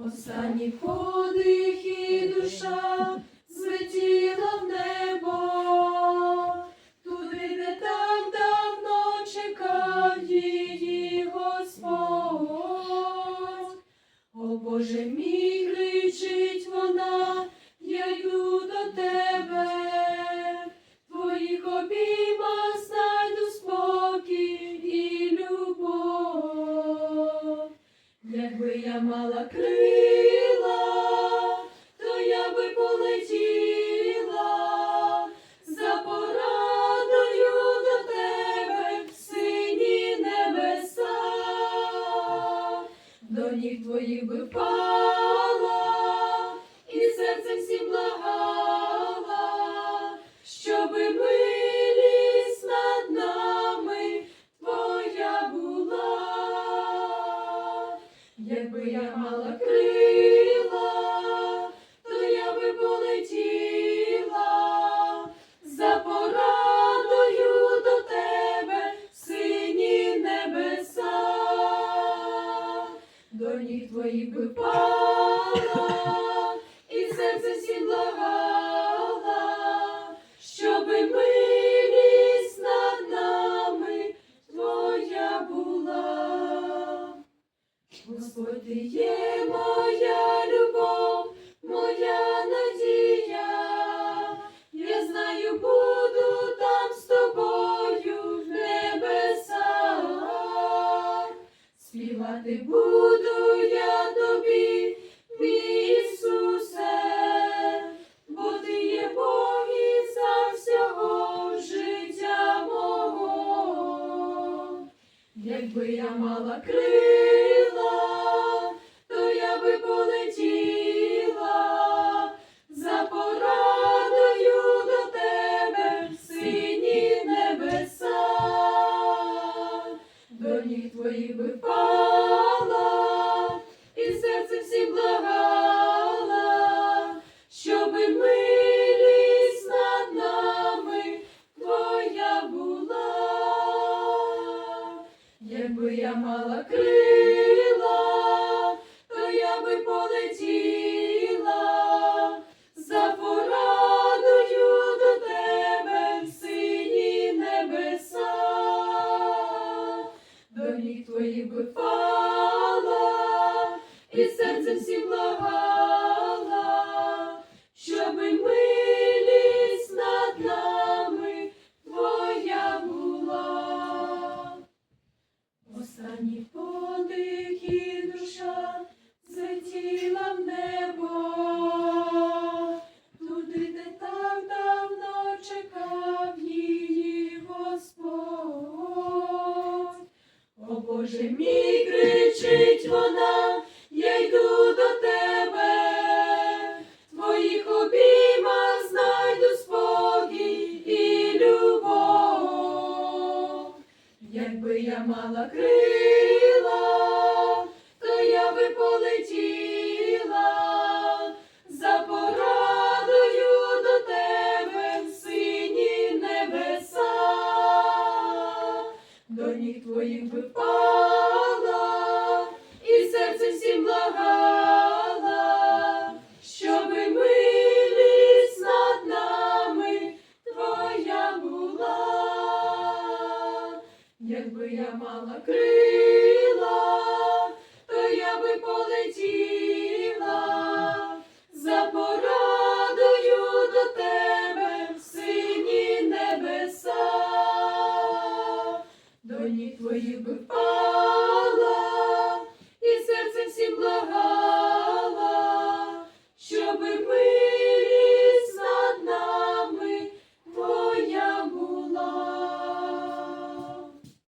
Останній подих і душа я мала крила, то я би полетіла. За порадою до тебе в сині небеса, до ніг твоїх би впала, і серцем всім благала, мала крила, Господь, є моя любов, моя надія. Я знаю, буду там з тобою в небесах. Співати буду я тобі, Ісусе, бо ти є Бог і за всього життя мого. Якби я мала крила, Якби я мала крила, то я би полетіла за порадою до тебе в сині небеса, до ніг твоїх би впала, і серцем всім благала, Боже мій, кричить вона, я йду до тебе, твоїх обіймах знайду спокій і любов. Якби я мала крила, то я би полетіла я мала крила, то я би полетіла за порадою до тебе в сині небеса, до ні твоїх би впала.